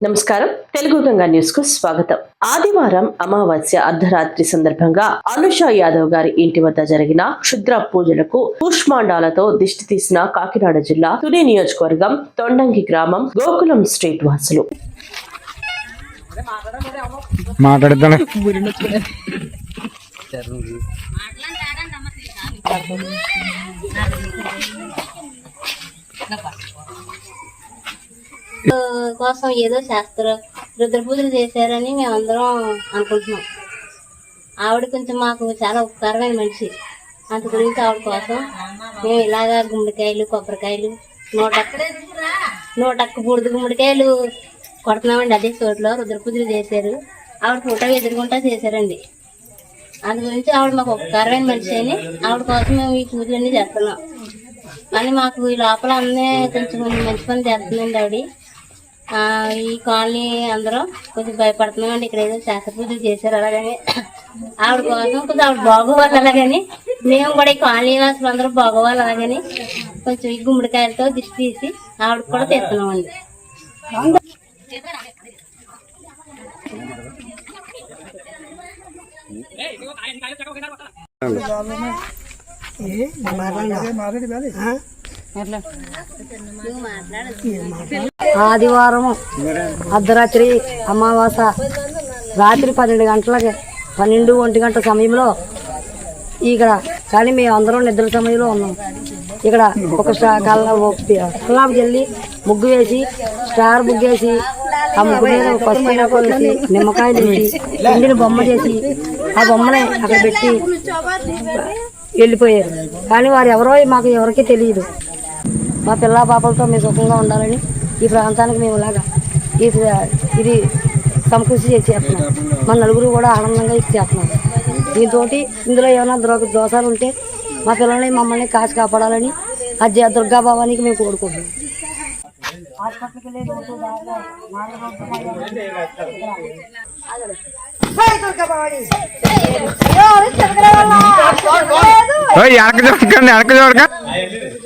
నమస్కారం. తెలుగు గంగా న్యూస్కు స్వాగతం. ఆదివారం అమావాస్య అర్ధరాత్రి సందర్భంగా అనుష యాదవ్ గారి ఇంటి వద్ద జరిగిన క్షుద్ర పూజలకు పుష్మాండాలతో దిష్టి తీసిన కాకినాడ జిల్లా తుని నియోజకవర్గం తొండంగి గ్రామం గోకులం స్ట్రీట్ వాసులు. మాట్లాడతాను కోసం ఏదో శాస్త్ర రుద్ర పూజలు చేశారని మేమందరం అనుకుంటున్నాం. ఆవిడ కొంచెం మాకు చాలా ఉపకారమైన మనిషి. అంత గురించి ఆవిడ కోసం మేము ఇలాగా గుమ్మడికాయలు కొబ్బరికాయలు నూట నూటక్క బూడిద గుమ్మడికాయలు కొడుతున్నామండి అదే చోట్ల. రుద్ర పూజలు చేశారు. ఆవిడ ఫోటో ఎదుర్కొంటా చేశారండి. అందు గురించి ఆవిడ మాకు ఉపకారమైన మనిషి అని ఆవిడ కోసం మేము ఈ పూజలన్నీ చేస్తున్నాం. మళ్ళీ మాకు ఈ లోపల అన్నీ కొంచెం మంచి పని చేస్తుందండి ఆవిడ. ఈ కాలనీ అందరం కొంచెం భయపడుతున్నామండి ఇక్కడ ఏదో శాస్త్ర పూజలు చేశారు అలాగని. ఆవిడ కోసం కొంచెం ఆవిడ బాగోవాలి అలాగని. మేము కూడా ఈ కాలనీ వాసులు అందరూ బాగోవాలి అలాగని కొంచెం ఈ గుమ్మడికాయలతో దిష్టి తీసి ఆవిడకి కూడా తెస్తున్నామండి ఆదివారం అర్ధరాత్రి అమావాస రాత్రి పన్నెండు గంటలకి పన్నెండు ఒంటి గంట సమయంలో ఇక్కడ కానీ మేము అందరం నిద్ర సమయంలో ఉన్నాం. ఇక్కడ ఒక స్టార్ వెళ్ళి ముగ్గు వేసి స్టార్ ముగ్గు వేసి ఆ ముగ్గు మీద పసుపు వేసి నిమ్మకాయలు వేసి ఎండిన బొమ్మ చేసి ఆ బొమ్మని అక్కడ పెట్టి వెళ్ళిపోయారు. కానీ వారు ఎవరో మాకు ఎవరికీ తెలియదు. మా పిల్ల పాపలతో మేము సుఖంగా ఉండాలని ఈ ప్రాంతానికి మేము ఇలాగా ఇది ఇది సమకృషి చేసి చేస్తున్నాం. మా నలుగురు కూడా ఆనందంగా ఇచ్చేస్తున్నాం దీంతో ఇందులో ఏమైనా ద్రో దోషాలు ఉంటే మా పిల్లల్ని మమ్మల్ని కాచి కాపాడాలని ఆ జయ దుర్గా భవానికి మేము కోరుకుంటున్నాం. వెనక చూడకండి వెనక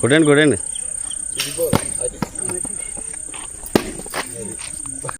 కొట్టండి కొట్టండి.